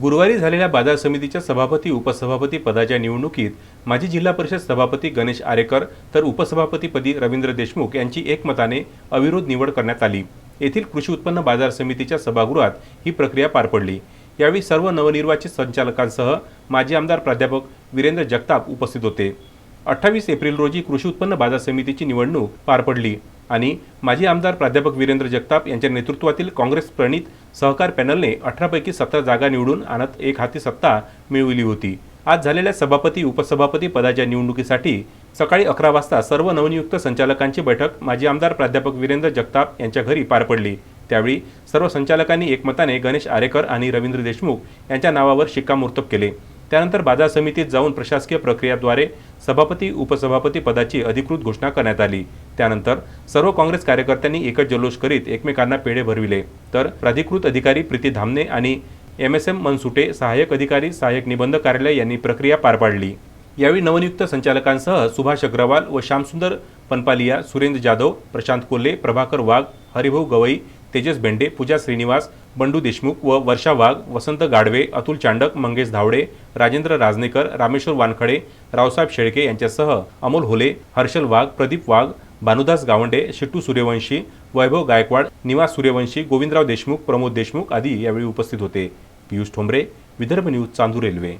गुरुवारी झालेल्या बाजार समितीच्या सभापती उपसभापती पदाच्या निवडणुकीत माजी जिल्हा परिषद सभापती गणेश आरेकर तर उपसभापतीपदी रवींद्र देशमुख यांची एकमताने अविरोध निवड करण्यात आली. येथील कृषी उत्पन्न बाजार समितीच्या सभागृहात ही प्रक्रिया पार पडली. यावेळी सर्व नवनिर्वाचित संचालकांसह माजी आमदार प्राध्यापक वीरेंद्र जगताप उपस्थित होते. अठ्ठावीस एप्रिल रोजी कृषी उत्पन्न बाजार समितीची निवडणूक पार पडली. आणि माजी आमदार प्राध्यापक वीरेंद्र जगताप यांच्या नेतृत्वातील काँग्रेस प्रणित सहकार पॅनलने अठरापैकी सतरा जागा निवडून आणत एक हाती सत्ता मिळविली होती. आज झालेल्या सभापती उपसभापती पदाच्या निवडणुकीसाठी सकाळी अकरा वाजता सर्व नवनियुक्त संचालकांची बैठक माजी आमदार प्राध्यापक वीरेंद्र जगताप यांच्या घरी पार पडली. त्यावेळी सर्व संचालकांनी एकमताने गणेश आरेकर आणि रवींद्र देशमुख यांच्या नावावर शिक्कामोर्तब केले. त्यानंतर बाजार समितीत जाऊन प्रशासकीय प्रक्रियाद्वारे सभापती उपसभापती पदाची अधिकृत घोषणा करण्यात आली. त्यानंतर सर्व काँग्रेस कार्यकर्त्यांनी एकच जल्लोष करीत एकमेकांना पेढे भरविले. तर प्राधिकृत अधिकारी प्रीती धामणे आणि एम एस एम मनसुटे सहाय्यक अधिकारी सहाय्यक निबंध कार्यालय यांनी प्रक्रिया पार पाडली. यावेळी नवनियुक्त संचालकांसह सुभाष अग्रवाल व श्यामसुंदर पनपालिया सुरेंद्र जाधव प्रशांत कोल्हे प्रभाकर वाघ हरिभाऊ गवई तेजस बेंडे पूजा श्रीनिवास बंडू देशमुख व वर्षा वाघ वसंत गाडवे अतुल चांडक मंगेश धावडे राजेंद्र राजनेकर रामेश्वर वानखडे रावसाहेब शेळके यांच्यासह अमोल होले हर्षल वाघ प्रदीप वाघ भानुदास गावंडे शिट्टू सूर्यवंशी वैभव गायकवाड निवास सूर्यवंशी गोविंदराव देशमुख प्रमोद देशमुख आदी यावेळी उपस्थित होते. Piyush Thombare Vidarbha news Chandur railway.